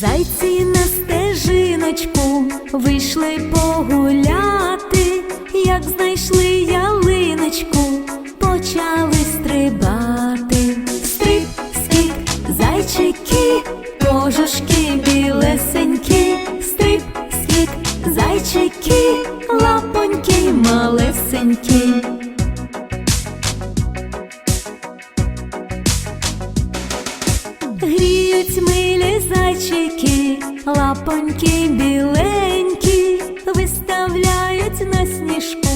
Зайці на стежиночку вийшли погуляти, як знайшли ялиночку, почали стрибати. Стриб, скіп, зайчики, кожушки білесенькі, стриб, скіп, зайчики, Гріють милі зайчики, лапоньки біленькі, виставляють на сніжку